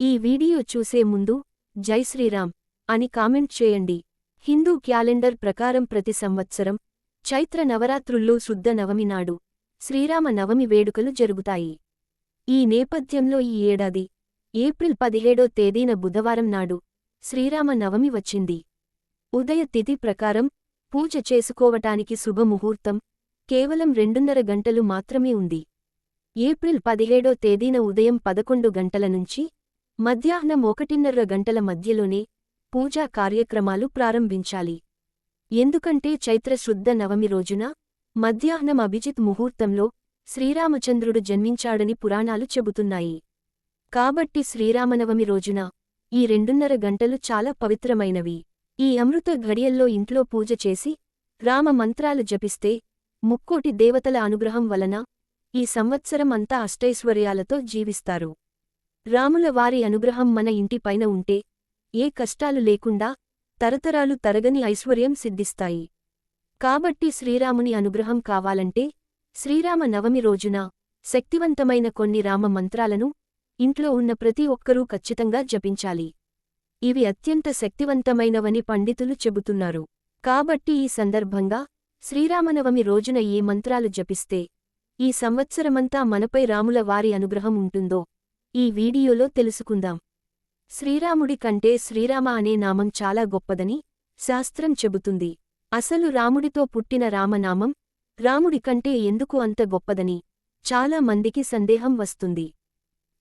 ఈ వీడియో చూసే ముందు జై శ్రీరామ్ అని కామెంట్ చేయండి. హిందూ క్యాలెండర్ ప్రకారం ప్రతి సంవత్సరం చైత్ర నవరాత్రుల్లో శుద్ధ నవమి నాడు శ్రీరామ నవమి వేడుకలు జరుగుతాయి. ఈ నేపథ్యంలో ఈ ఏడాది ఏప్రిల్ పదిహేడో తేదీన బుధవారం నాడు శ్రీరామ నవమి వచ్చింది. ఉదయ తిథి ప్రకారం పూజ చేసుకోవటానికి శుభముహూర్తం కేవలం రెండున్నర గంటలు మాత్రమే ఉంది. ఏప్రిల్ పదిహేడో తేదీన ఉదయం పదకొండు గంటల నుంచి మధ్యాహ్నం ఒకటిన్నర గంటల మధ్యలోనే పూజా కార్యక్రమాలు ప్రారంభించాలి. ఎందుకంటే చైత్రశుద్ధ నవమి రోజున మధ్యాహ్నం అభిజిత్ ముహూర్తంలో శ్రీరామచంద్రుడు జన్మించాడని పురాణాలు చెబుతున్నాయి. కాబట్టి శ్రీరామనవమి రోజున ఈ రెండున్నర గంటలు చాలా పవిత్రమైనవి. ఈ అమృత ఘడియల్లో ఇంట్లో పూజ చేసి రామ మంత్రాలు జపిస్తే ముక్కోటి దేవతల అనుగ్రహం వలన ఈ సంవత్సరం అంతా అష్టైశ్వర్యాలతో జీవిస్తారు. రాముల వారి అనుగ్రహం మన ఇంటిపైన ఉంటే ఏ కష్టాలు లేకుండా తరతరాలు తరగని ఐశ్వర్యం సిద్ధిస్తాయి. కాబట్టి శ్రీరాముని అనుగ్రహం కావాలంటే శ్రీరామ నవమి రోజున శక్తివంతమైన కొన్ని రామ మంత్రాలను ఇంట్లో ఉన్న ప్రతి ఒక్కరూ ఖచ్చితంగా జపించాలి. ఇవి అత్యంత శక్తివంతమైనవని పండితులు చెబుతున్నారు. కాబట్టి ఈ సందర్భంగా శ్రీరామనవమి రోజున ఏ మంత్రాలు జపిస్తే ఈ సంవత్సరమంతా మనపై రాముల వారి అనుగ్రహం ఉంటుందో ఈ వీడియోలో తెలుసుకుందాం. శ్రీరాముడి కంటే శ్రీరామ అనే నామం చాలా గొప్పదని శాస్త్రం చెబుతుంది. అసలు రాముడితో పుట్టిన రామనామం రాముడి కంటే ఎందుకు అంత గొప్పదని చాలా మందికి సందేహం వస్తుంది.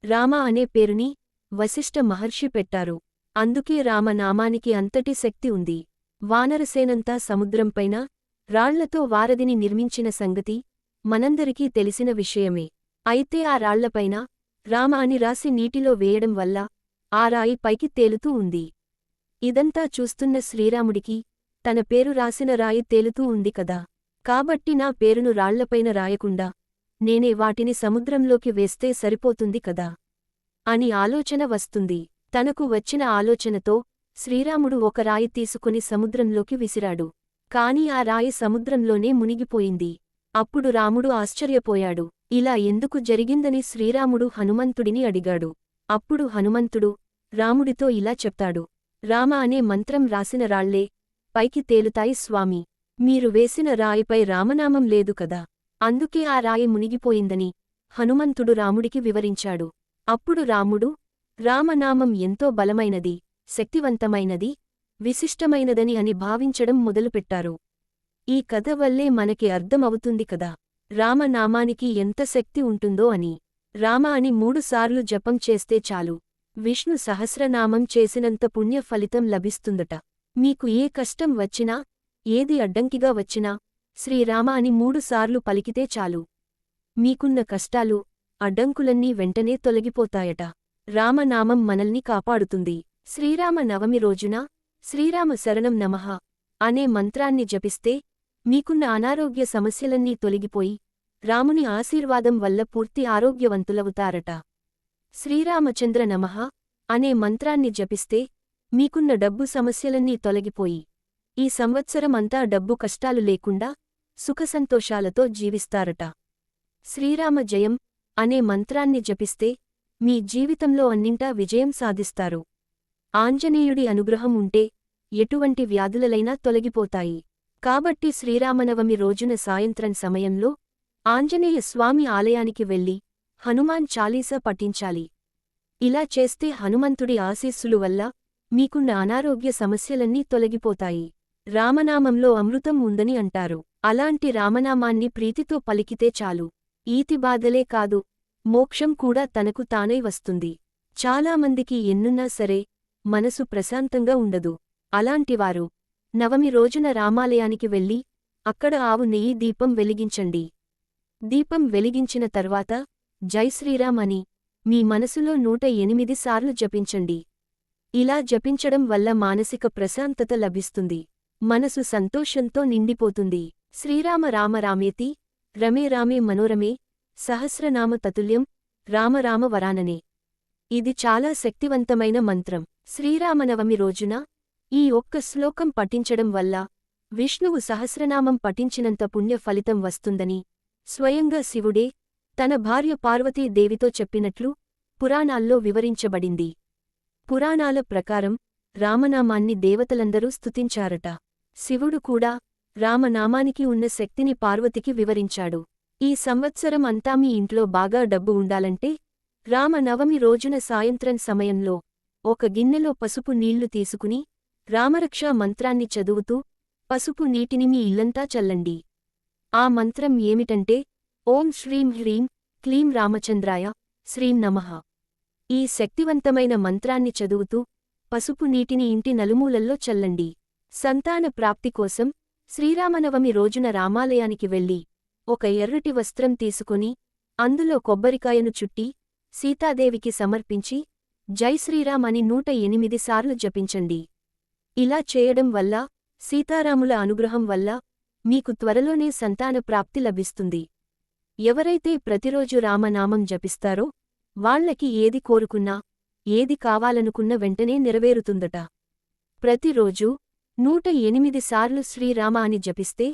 రామ అనే పేరుని వశిష్ఠ మహర్షి పెట్టారు. అందుకే రామనామానికి అంతటి శక్తి ఉంది. వానరసేనంతా సముద్రంపైన రాళ్ళతో వారధిని నిర్మించిన సంగతి మనందరికీ తెలిసిన విషయమే. అయితే ఆ రాళ్ళపైన రామ అని రాసి నీటిలో వేయడం వల్ల ఆ రాయి పైకి తేలుతూ ఉంది. ఇదంతా చూస్తున్న శ్రీరాముడికి తన పేరు రాసిన రాయి తేలుతూ ఉంది కదా. కాబట్టి నా పేరును రాళ్ళపైన రాయకుండా నేనే వాటిని సముద్రంలోకి వేస్తే సరిపోతుంది కదా. అని ఆలోచన వస్తుంది. తనకు వచ్చిన ఆలోచనతో శ్రీరాముడు ఒక రాయి తీసుకుని సముద్రంలోకి విసిరాడు. కాని ఆ రాయి సముద్రంలోనే మునిగిపోయింది. అప్పుడు రాముడు ఆశ్చర్యపోయాడు. ఇలా ఎందుకు జరిగిందని శ్రీరాముడు హనుమంతుడిని అడిగాడు. అప్పుడు హనుమంతుడు రాముడితో ఇలా చెప్తాడు. రామ అనే మంత్రం రాసిన రాళ్ళే పైకి తేలుతాయి స్వామి. మీరు వేసిన రాయిపై రామనామం లేదు కదా. అందుకే ఆ రాయి మునిగిపోయిందని హనుమంతుడు రాముడికి వివరించాడు. అప్పుడు రాముడు రామనామం ఎంతో బలమైనది శక్తివంతమైనది విశిష్టమైనదని అని భావించడం మొదలుపెట్టారు. ఈ కథ వల్లే మనకి అర్థమవుతుంది కదా. రామనామానికి ఎంత శక్తి ఉంటుందో అని. రామ అని మూడుసార్లు జపం చేస్తే చాలు. విష్ణు సహస్రనామం చేసినంత పుణ్య ఫలితం లభిస్తుందట. మీకు ఏ కష్టం వచ్చినా ఏది అడ్డంకిగా వచ్చినా శ్రీరామ అని మూడుసార్లు పలికితే చాలు. మీకున్న కష్టాలు అడ్డంకులన్నీ వెంటనే తొలగిపోతాయట. రామనామం మనల్ని కాపాడుతుంది. శ్రీరామ నవమి రోజున శ్రీరామ శరణం నమః అనే మంత్రాన్ని జపిస్తే మీకున్న అనారోగ్య సమస్యలన్నీ తొలగిపోయి రాముని ఆశీర్వాదం వల్ల పూర్తి ఆరోగ్యవంతులవుతారట. శ్రీరామచంద్ర నమః అనే మంత్రాన్ని జపిస్తే మీకున్న డబ్బు సమస్యలన్నీ తొలగిపోయి ఈ సంవత్సరం అంతా డబ్బు కష్టాలు లేకుండా సుఖసంతోషాలతో జీవిస్తారట. శ్రీరామ జయం అనే మంత్రాన్ని జపిస్తే మీ జీవితంలో అన్నింటా విజయం సాధిస్తారు. ఆంజనేయుడి అనుగ్రహం ఉంటే ఎటువంటి వ్యాధులలైనా తొలగిపోతాయి. కాబట్టి శ్రీరామనవమి రోజున సాయంత్రం సమయంలో ఆంజనేయ స్వామి ఆలయానికి వెళ్ళి హనుమాన్ చాలీసా పఠించాలి. ఇలా చేస్తే హనుమంతుడి ఆశీస్సులు వల్ల మీకున్న అనారోగ్య సమస్యలన్నీ తొలగిపోతాయి. రామనామంలో అమృతం ఉందని అంటారు. అలాంటి రామనామాన్ని ప్రీతితో పలికితే చాలు. ఈతి బాధలే కాదు మోక్షం కూడా తనకు తానై వస్తుంది. చాలామందికి ఎన్నున్నా సరే మనసు ప్రశాంతంగా ఉండదు. అలాంటివారు నవమి రోజున రామాలయానికి వెళ్ళి అక్కడ ఆవు నెయ్యి దీపం వెలిగించండి. దీపం వెలిగించిన తర్వాత జైశ్రీరామ్ అని మీ మనసులో నూట ఎనిమిది సార్లు జపించండి. ఇలా జపించడం వల్ల మానసిక ప్రశాంతత లభిస్తుంది. మనసు సంతోషంతో నిండిపోతుంది. శ్రీరామ రామ రామేతి రమే రామే మనోరమే సహస్రనామ తతుల్యం రామరామ వరాననే. ఇది చాలా శక్తివంతమైన మంత్రం. శ్రీరామనవమి రోజున ఈ ఒక్క శ్లోకం పఠించడం వల్ల విష్ణువు సహస్రనామం పఠించినంత పుణ్య ఫలితం వస్తుందని స్వయంగా శివుడే తన భార్య పార్వతీదేవితో చెప్పినట్లు పురాణాల్లో వివరించబడింది. పురాణాల ప్రకారం రామనామాన్ని దేవతలందరూ స్తుతించారట. శివుడు కూడా రామనామానికి ఉన్న శక్తిని పార్వతికి వివరించాడు. ఈ సంవత్సరం అంతా మీ ఇంట్లో బాగా డబ్బు ఉండాలంటే రామనవమి రోజున సాయంత్రం సమయంలో ఒక గిన్నెలో పసుపు నీళ్ళు తీసుకుని రామరక్షా మంత్రాన్ని చదువుతూ పసుపు నీటిని మీ ఇల్లంతా చల్లండి. ఆ మంత్రం ఏమిటంటే ఓం శ్రీం హ్రీం క్లీం రామచంద్రాయ శ్రీం నమః. ఈ శక్తివంతమైన మంత్రాన్ని చదువుతూ పసుపు నీటిని ఇంటి నలుమూలల్లో చల్లండి. సంతాన ప్రాప్తి కోసం శ్రీరామనవమి రోజున రామాలయానికి వెళ్ళి ఒక ఎర్రటి వస్త్రం తీసుకుని అందులో కొబ్బరికాయను చుట్టి సీతాదేవికి సమర్పించి జై శ్రీరామ్ అని నూట ఎనిమిది సార్లు జపించండి. ఇలా చేయడం వల్ల సీతారాముల అనుగ్రహం వల్ల మీకు త్వరలోనే సంతాన ప్రాప్తి లభిస్తుంది. ఎవరైతే ప్రతిరోజు రామనామం జపిస్తారో వాళ్ళకి ఏది కోరుకున్నా ఏది కావాలనుకున్న వెంటనే నెరవేరుతుందట. ప్రతిరోజూ నూట ఎనిమిది సార్లు శ్రీరామ అని జపిస్తే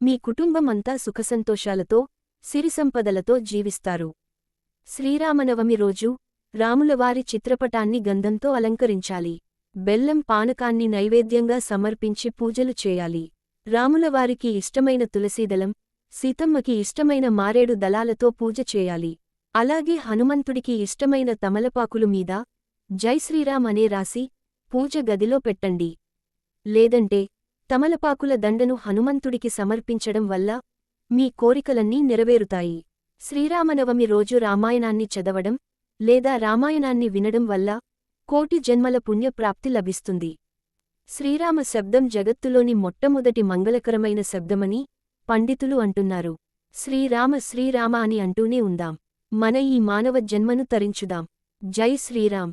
మీ కుటుంబమంతా సుఖసంతోషాలతో సిరిసంపదలతో జీవిస్తారు. శ్రీరామనవమి రోజు రాములవారి చిత్రపటాన్ని గంధంతో అలంకరించాలి. బెల్లం పానకాన్ని నైవేద్యంగా సమర్పించి పూజలు చేయాలి. రాములవారికి ఇష్టమైన తులసీదళం సీతమ్మకి ఇష్టమైన మారేడు దళాలతో పూజ చేయాలి. అలాగే హనుమంతుడికి ఇష్టమైన తమలపాకులు మీద జై శ్రీరామ్ అనే రాసి పూజ గదిలో పెట్టండి. లేదంటే తమలపాకుల దండను హనుమంతుడికి సమర్పించడం వల్ల మీ కోరికలన్నీ నెరవేరుతాయి. శ్రీరామనవమి రోజు రామాయణాన్ని చదవడం లేదా రామాయణాన్ని వినడం వల్ల కోటి జన్మల పుణ్యప్రాప్తి లభిస్తుంది. శ్రీరామ శబ్దం జగత్తులోని మొట్టమొదటి మంగళకరమైన శబ్దమని పండితులు అంటున్నారు. శ్రీరామ శ్రీరామ అని అంటూనే ఉందాం. మన ఈ మానవ జన్మను తరించుదాం. జై శ్రీరామ్.